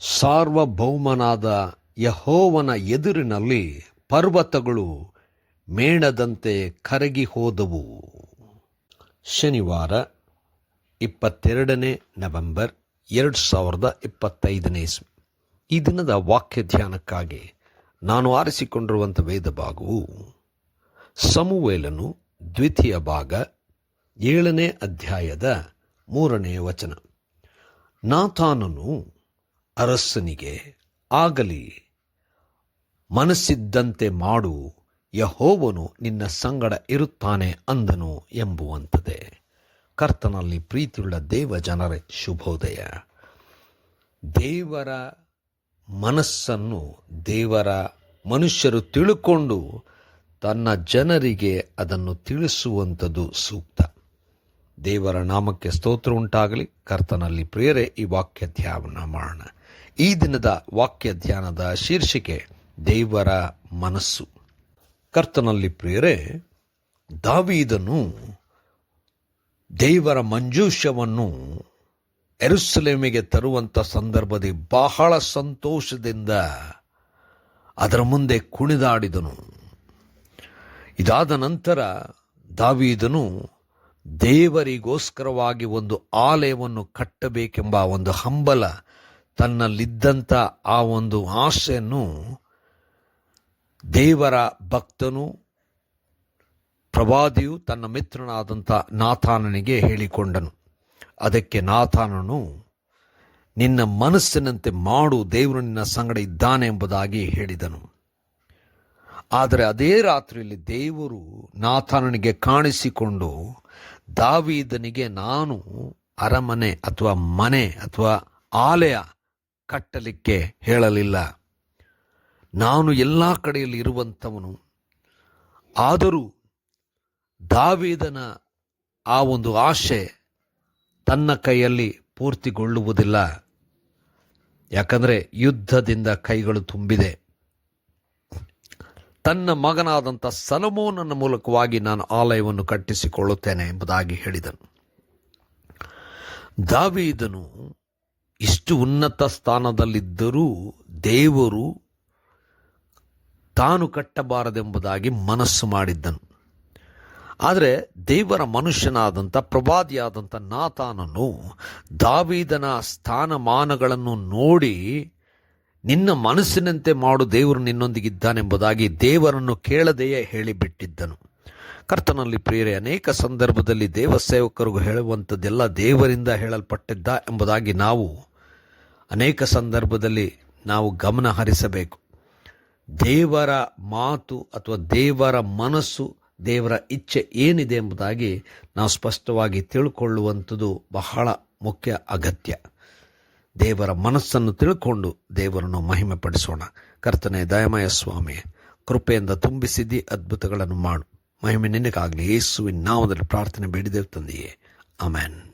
ಸಾರ್ವಭೌಮನಾದ ಯಹೋವನ ಎದುರಿನಲ್ಲಿ ಪರ್ವತಗಳು ಮೇಣದಂತೆ ಕರಗಿ ಹೋದವು. ಶನಿವಾರ ಇಪ್ಪತ್ತೆರಡನೇ ನವೆಂಬರ್ ಎರಡು ಸಾವಿರದ ಇಪ್ಪತ್ತೈದನೇ ಇಸ್ವಿ ಈ ದಿನದ ವಾಕ್ಯ ಧ್ಯಾನಕ್ಕಾಗಿ ನಾನು ಆರಿಸಿಕೊಂಡಿರುವಂಥ ವೇದ ಭಾಗವು ಸಮುವೇಲನು ದ್ವಿತೀಯ ಭಾಗ ಏಳನೇ ಅಧ್ಯಾಯದ ಮೂರನೇ ವಚನ. ನಾಥಾನನು ಅರಸನಿಗೆ, ಆಗಲಿ, ಮನಸ್ಸಿದ್ದಂತೆ ಮಾಡು, ಯಹೋವನು ನಿನ್ನ ಸಂಗಡ ಇರುತ್ತಾನೆ ಅಂದನು ಎಂಬುವಂಥದೆ ಕರ್ತನಲ್ಲಿ ಪ್ರೀತಿಯುಳ್ಳ ದೇವ ಜನರೇ ಶುಭೋದಯ. ದೇವರ ಮನಸ್ಸನ್ನು ದೇವರ ಮನುಷ್ಯರು ತಿಳುಕೊಂಡು ತನ್ನ ಜನರಿಗೆ ಅದನ್ನು ತಿಳಿಸುವಂಥದ್ದು ಸೂಕ್ತ. ದೇವರ ನಾಮಕ್ಕೆ ಸ್ತೋತ್ರ ಉಂಟಾಗಲಿ. ಕರ್ತನಲ್ಲಿ ಪ್ರಿಯರೇ, ಈ ವಾಕ್ಯ ಧ್ಯಾನ ಮಾಡೋಣ. ಈ ದಿನದ ವಾಕ್ಯ ಧ್ಯಾನದ ಶೀರ್ಷಿಕೆ ದೇವರ ಮನಸ್ಸು. ಕರ್ತನಲ್ಲಿ ಪ್ರಿಯರೇ, ದಾವೀದನು ದೇವರ ಮಂಜೂಷವನ್ನು ಎರುಸಲೇಮಿಗೆ ತರುವಂಥ ಸಂದರ್ಭದಲ್ಲಿ ಬಹಳ ಸಂತೋಷದಿಂದ ಅದರ ಮುಂದೆ ಕುಣಿದಾಡಿದನು. ಇದಾದ ನಂತರ ದಾವೀದನು ದೇವರಿಗೋಸ್ಕರವಾಗಿ ಒಂದು ಆಲಯವನ್ನು ಕಟ್ಟಬೇಕೆಂಬ ಒಂದು ಹಂಬಲ ತನ್ನಲ್ಲಿದ್ದಂಥ ಆ ಒಂದು ಆಸೆಯನ್ನು ದೇವರ ಭಕ್ತನು, ಪ್ರವಾದಿಯು ತನ್ನ ಮಿತ್ರನಾದಂಥ ನಾಥಾನನಿಗೆ ಹೇಳಿಕೊಂಡನು. ಅದಕ್ಕೆ ನಾಥಾನನು, ನಿನ್ನ ಮನಸ್ಸಿನಂತೆ ಮಾಡು, ದೇವರು ನಿನ್ನ ಸಂಗಡ ಇದ್ದಾನೆ ಎಂಬುದಾಗಿ ಹೇಳಿದನು. ಆದರೆ ಅದೇ ರಾತ್ರಿಯಲ್ಲಿ ದೇವರು ನಾಥಾನನಿಗೆ ಕಾಣಿಸಿಕೊಂಡು, ದಾವಿದನಿಗೆ ನಾನು ಅರಮನೆ ಅಥವಾ ಮನೆ ಅಥವಾ ಆಲಯ ಕಟ್ಟಲಿಕ್ಕೆ ಹೇಳಲಿಲ್ಲ. ನಾನು ಎಲ್ಲ ಕಡೆಯಲ್ಲಿ ಇರುವಂಥವನು. ಆದರೂ ದಾವೀದನ ಆ ಒಂದು ಆಶೆ ತನ್ನ ಕೈಯಲ್ಲಿ ಪೂರ್ತಿಗೊಳ್ಳುವುದಿಲ್ಲ. ಯಾಕಂದರೆ ಯುದ್ಧದಿಂದ ಕೈಗಳು ತುಂಬಿದೆ. ತನ್ನ ಮಗನಾದಂಥ ಸಲಮೋನನ ಮೂಲಕವಾಗಿ ನಾನು ಆಲಯವನ್ನು ಕಟ್ಟಿಸಿಕೊಳ್ಳುತ್ತೇನೆ ಎಂಬುದಾಗಿ ಹೇಳಿದನು. ದಾವೀದನು ಇಷ್ಟು ಉನ್ನತ ಸ್ಥಾನದಲ್ಲಿದ್ದರೂ ದೇವರು ತಾನು ಕಟ್ಟಬಾರದೆಂಬುದಾಗಿ ಮನಸ್ಸು ಮಾಡಿದ್ದನು. ಆದರೆ ದೇವರ ಮನುಷ್ಯನಾದಂಥ, ಪ್ರವಾದಿಯಾದಂಥ ನಾತಾನನು ದಾವೀದನ ಸ್ಥಾನಮಾನಗಳನ್ನು ನೋಡಿ ನಿನ್ನ ಮನಸ್ಸಿನಂತೆ ಮಾಡು, ದೇವರು ನಿನ್ನೊಂದಿಗಿದ್ದಾನೆಂಬುದಾಗಿ ದೇವರನ್ನು ಕೇಳದೆಯೇ ಹೇಳಿಬಿಟ್ಟಿದ್ದನು. ಕರ್ತನಲ್ಲಿ ಪ್ರಿಯರೇ, ಅನೇಕ ಸಂದರ್ಭದಲ್ಲಿ ದೇವ ಸೇವಕರಿಗೂ ಹೇಳುವಂಥದ್ದೆಲ್ಲ ದೇವರಿಂದ ಹೇಳಲ್ಪಟ್ಟಿದ್ದ ಎಂಬುದಾಗಿ ನಾವು ಅನೇಕ ಸಂದರ್ಭದಲ್ಲಿ ನಾವು ಗಮನ ಹರಿಸಬೇಕು. ದೇವರ ಮಾತು ಅಥವಾ ದೇವರ ಮನಸ್ಸು, ದೇವರ ಇಚ್ಛೆ ಏನಿದೆ ಎಂಬುದಾಗಿ ನಾವು ಸ್ಪಷ್ಟವಾಗಿ ತಿಳ್ಕೊಳ್ಳುವಂಥದ್ದು ಬಹಳ ಮುಖ್ಯ ಅಗತ್ಯ. ದೇವರ ಮನಸ್ಸನ್ನು ತಿಳ್ಕೊಂಡು ದೇವರನ್ನು ಮಹಿಮೆ ಪಡಿಸೋಣ ಕರ್ತನೆ ದಯಮಯ ಸ್ವಾಮಿ, ಕೃಪೆಯಿಂದ ತುಂಬಿಸಿದ್ದಿ ಅದ್ಭುತಗಳನ್ನು ಮಾಡು. ಮಹಿಮೆ ನಿನಗಾಗಲಿ. ಯೇಸುವಿನ ನಾಮದಲ್ಲಿ ಪ್ರಾರ್ಥನೆ ಬೇಡಿದೇವು ತಂದೆಯೇ. ಅಮ್ಯಾನ್